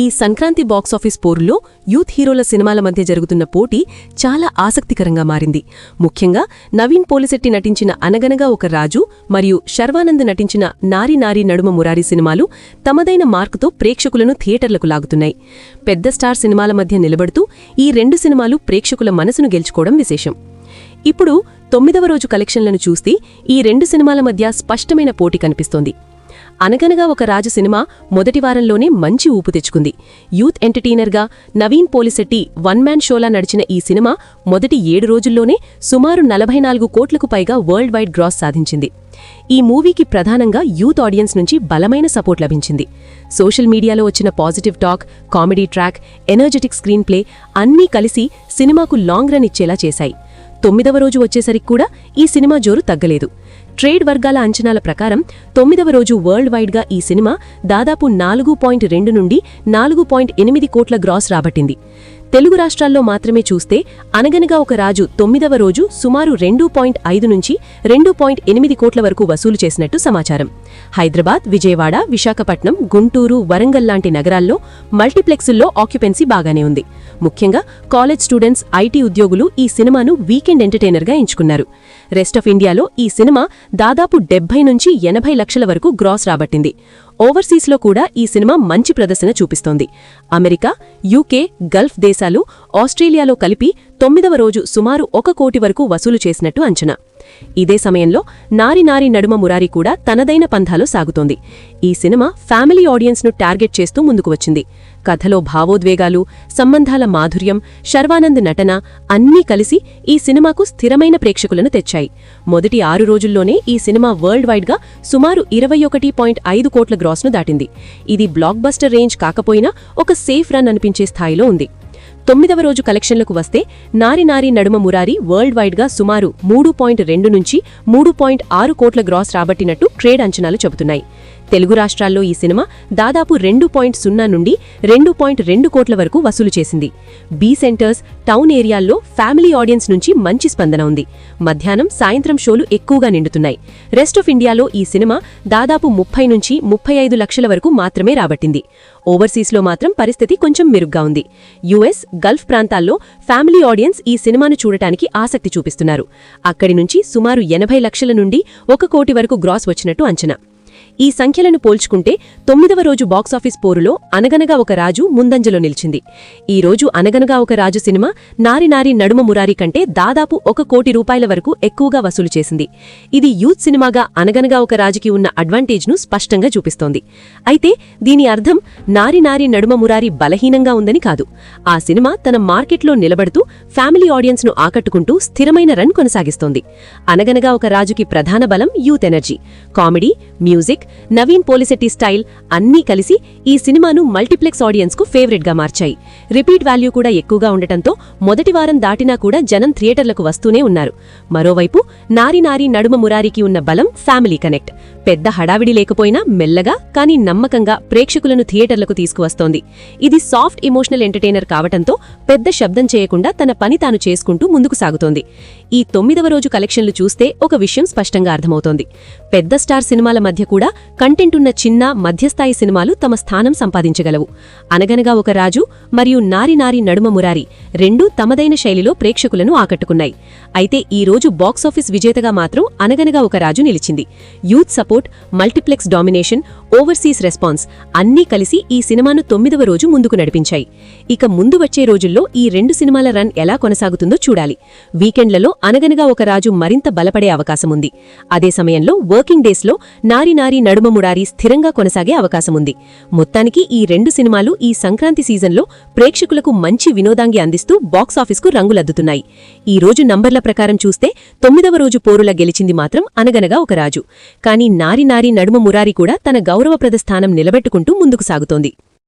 ఈ సంక్రాంతి బాక్సాఫీస్ పోరులో యూత్ హీరోల సినిమాల మధ్య జరుగుతున్న పోటీ చాలా ఆసక్తికరంగా మారింది. ముఖ్యంగా నవీన్ పోలిశెట్టి నటించిన అనగనగా ఒక రాజు మరియు శర్వానంద్ నటించిన నారి నారి నడుమ మురారి సినిమాలు తమదైన మార్కుతో ప్రేక్షకులను థియేటర్లకు లాగుతున్నాయి. పెద్ద స్టార్ సినిమాల మధ్య నిలబడుతూ ఈ రెండు సినిమాలు ప్రేక్షకుల మనసును గెలుచుకోవడం విశేషం. ఇప్పుడు తొమ్మిదవ రోజు కలెక్షన్లను చూస్తే ఈ రెండు సినిమాల మధ్య స్పష్టమైన పోటీ కనిపిస్తోంది. అనగనగా ఒక రాజు సినిమా మొదటి వారంలోనే మంచి ఊపు తెచ్చుకుంది. యూత్ ఎంటర్టైనర్గా నవీన్ పోలిశెట్టి వన్ మ్యాన్ షోలా నడిచిన ఈ సినిమా మొదటి ఏడు రోజుల్లోనే సుమారు నలభై నాలుగు కోట్లకు పైగా వరల్డ్ వైడ్ గ్రాస్ సాధించింది. ఈ మూవీకి ప్రధానంగా యూత్ ఆడియన్స్ నుంచి బలమైన సపోర్ట్ లభించింది. సోషల్ మీడియాలో వచ్చిన positive talk comedy track energetic screenplay అన్నీ కలిసి సినిమాకు లాంగ్ రన్ ఇచ్చేలా చేశాయి. తొమ్మిదవ రోజు వచ్చేసరికి కూడా ఈ సినిమా జోరు తగ్గలేదు. ట్రేడ్ వర్గాల అంచనాల ప్రకారం తొమ్మిదవ రోజు వరల్డ్ వైడ్గా ఈ సినిమా దాదాపు నాలుగు పాయింట్ రెండు నుండి నాలుగు పాయింట్ ఎనిమిది కోట్ల గ్రాస్ రాబట్టింది. తెలుగు రాష్ట్రాల్లో మాత్రమే చూస్తే అనగనగా ఒక రాజు తొమ్మిదవ రోజు సుమారు రెండు పాయింట్ ఐదు నుంచి రెండు పాయింట్ ఎనిమిది కోట్ల వరకు వసూలు చేసినట్టు సమాచారం. హైదరాబాద్ విజయవాడ విశాఖపట్నం గుంటూరు వరంగల్ లాంటి నగరాల్లో మల్టీప్లెక్సుల్లో ఆక్యుపెన్సీ బాగానే ఉంది. ముఖ్యంగా కాలేజ్ స్టూడెంట్స్ ఐటీ ఉద్యోగులు ఈ సినిమాను వీకెండ్ ఎంటర్టైనర్గా ఎంచుకున్నారు. రెస్ట్ ఆఫ్ ఇండియాలో ఈ సినిమా దాదాపు డెబ్బై నుంచి ఎనభై లక్షల వరకు గ్రాస్ రాబట్టింది. ఓవర్సీస్లో కూడా ఈ సినిమా మంచి ప్రదర్శన చూపిస్తోంది. అమెరికా యూకే గల్ఫ్ దేశాలు ఆస్ట్రేలియాలో కలిపి తొమ్మిదవ రోజు సుమారు ఒక కోటి వరకు వసూలు చేసినట్టు అంచనా. ఇదే సమయంలో నారి నారి నడుమ మురారి కూడా తనదైన పంథాలో సాగుతోంది. ఈ సినిమా ఫ్యామిలీ ఆడియన్స్ను టార్గెట్ చేస్తూ ముందుకు వచ్చింది. కథలో భావోద్వేగాలు సంబంధాల మాధుర్యం శర్వానంద్ నటన అన్నీ కలిసి ఈ సినిమాకు స్థిరమైన ప్రేక్షకులను తెచ్చాయి. మొదటి ఆరు రోజుల్లోనే ఈ సినిమా వరల్డ్ వైడ్గా సుమారు ఇరవై ఒకటి పాయింట్ ఐదు కోట్ల గ్రాస్ను దాటింది. ఇది బ్లాక్ బస్టర్ రేంజ్ కాకపోయినా ఒక సేఫ్ రన్ అనిపించే స్థాయిలో ఉంది. తొమ్మిదవ రోజు కలెక్షన్లకు వస్తే నారి నారి నడుమ మురారి వరల్డ్ వైడ్గా సుమారు మూడు పాయింట్ రెండు నుంచి మూడు పాయింట్ ఆరు కోట్ల గ్రాస్ రాబట్టినట్టు ట్రేడ్ అంచనాలు చెబుతున్నాయి. తెలుగు రాష్ట్రాల్లో ఈ సినిమా దాదాపు రెండు పాయింట్ సున్నా నుండి రెండు పాయింట్ రెండు కోట్ల వరకు వసూలు చేసింది. బీ సెంటర్స్ టౌన్ ఏరియాల్లో ఫ్యామిలీ ఆడియన్స్ నుంచి మంచి స్పందన ఉంది. మధ్యాహ్నం సాయంత్రం షోలు ఎక్కువగా నిండుతున్నాయి. రెస్ట్ ఆఫ్ ఇండియాలో ఈ సినిమా దాదాపు ముప్పై నుంచి ముప్పై ఐదు లక్షల వరకు మాత్రమే రాబట్టింది. ఓవర్సీస్లో మాత్రం పరిస్థితి కొంచెం మెరుగ్గా ఉంది. యుఎస్ గల్ఫ్ ప్రాంతాల్లో ఫ్యామిలీ ఆడియన్స్ ఈ సినిమాను చూడటానికి ఆసక్తి చూపిస్తున్నారు. అక్కడి నుంచి సుమారు ఎనభై లక్షల నుండి ఒక కోటి వరకు గ్రాస్ వచ్చినట్టు అంచనా. ఈ సంఖ్యలను పోల్చుకుంటే తొమ్మిదవ రోజు బాక్సాఫీస్ పోరులో అనగనగా ఒక రాజు ముందంజలో నిలిచింది. ఈ రోజు అనగనగా ఒక రాజు సినిమా నారి నారి నడుమ మురారి కంటే దాదాపు ఒక కోటి రూపాయల వరకు ఎక్కువగా వసూలు చేసింది. ఇది యూత్ సినిమాగా అనగనగా ఒక రాజుకి ఉన్న అడ్వాంటేజ్ను స్పష్టంగా చూపిస్తోంది. అయితే దీని అర్థం నారి నారి నడుమ మురారి బలహీనంగా ఉందని కాదు. ఆ సినిమా తన మార్కెట్లో నిలబడుతూ ఫ్యామిలీ ఆడియన్స్ను ఆకట్టుకుంటూ స్థిరమైన రన్ కొనసాగిస్తోంది. అనగనగా ఒక రాజుకి ప్రధాన బలం youth energy. Comedy music Naveen Polishetty style అన్నీ కలిసి ఈ సినిమాను మల్టీప్లెక్స్ ఆడియన్స్కు ఫేవరెట్గా మార్చాయి. రిపీట్ వాల్యూ కూడా ఎక్కువగా ఉండటంతో మొదటి వారం దాటినా కూడా జనం థియేటర్లకు వస్తూనే ఉన్నారు. మరోవైపు నారి నారి నడుమ మురారికి ఉన్న బలం ఫ్యామిలీ కనెక్ట్. పెద్ద హడావిడి లేకపోయినా మెల్లగా కానీ నమ్మకంగా ప్రేక్షకులను థియేటర్లకు తీసుకువస్తోంది. ఇది సాఫ్ట్ ఇమోషనల్ ఎంటర్టైనర్ కావటంతో పెద్ద శబ్దం చేయకుండా తన పని తాను చేసుకుంటూ ముందుకు సాగుతోంది. ఈ తొమ్మిదవ రోజు కలెక్షన్లు చూస్తే ఒక విషయం స్పష్టంగా అర్థమవుతోంది. పెద్ద స్టార్ సినిమాల మధ్య కూడా కంటెంట్ ఉన్న చిన్న మధ్యస్థాయి సినిమాలు తమ స్థానం సంపాదించగలవు. అనగనగా ఒక రాజు మరియు నారి నారి నడుమ మురారి రెండూ తమదైన శైలిలో ప్రేక్షకులను ఆకట్టుకున్నాయి. అయితే ఈ రోజు బాక్సాఫీస్ విజేతగా మాత్రం అనగనగా ఒక రాజు నిలిచింది. Youth support multiplex domination overseas response అన్నీ కలిసి ఈ సినిమాను తొమ్మిదవ రోజు ముందుకు నడిపించాయి. ఇక ముందు వచ్చే రోజుల్లో ఈ రెండు సినిమాల రన్ ఎలా కొనసాగుతుందో చూడాలి. వీకెండ్లలో అనగనగా ఒక రాజు మరింత బలపడే అవకాశముంది. అదే సమయంలో వర్కింగ్ డేస్లో నారి నారి నడుమ ముడారి స్థిరంగా కొనసాగే అవకాశముంది. మొత్తానికి ఈ రెండు సినిమాలు ఈ సంక్రాంతి సీజన్లో ప్రేక్షకులకు మంచి వినోదాంగి అందిస్తూ బాక్సాఫీస్కు రంగులద్దుతున్నాయి. ఈ రోజు నంబర్ల ప్రకారం చూస్తే తొమ్మిదవ రోజు పోరుల గెలిచింది మాత్రం అనగనగా ఒక రాజు. కానీ నారి నారి నడుమ మురారి కూడా తన గౌరవప్రద స్థానం నిలబెట్టుకుంటూ ముందుకు సాగుతోంది.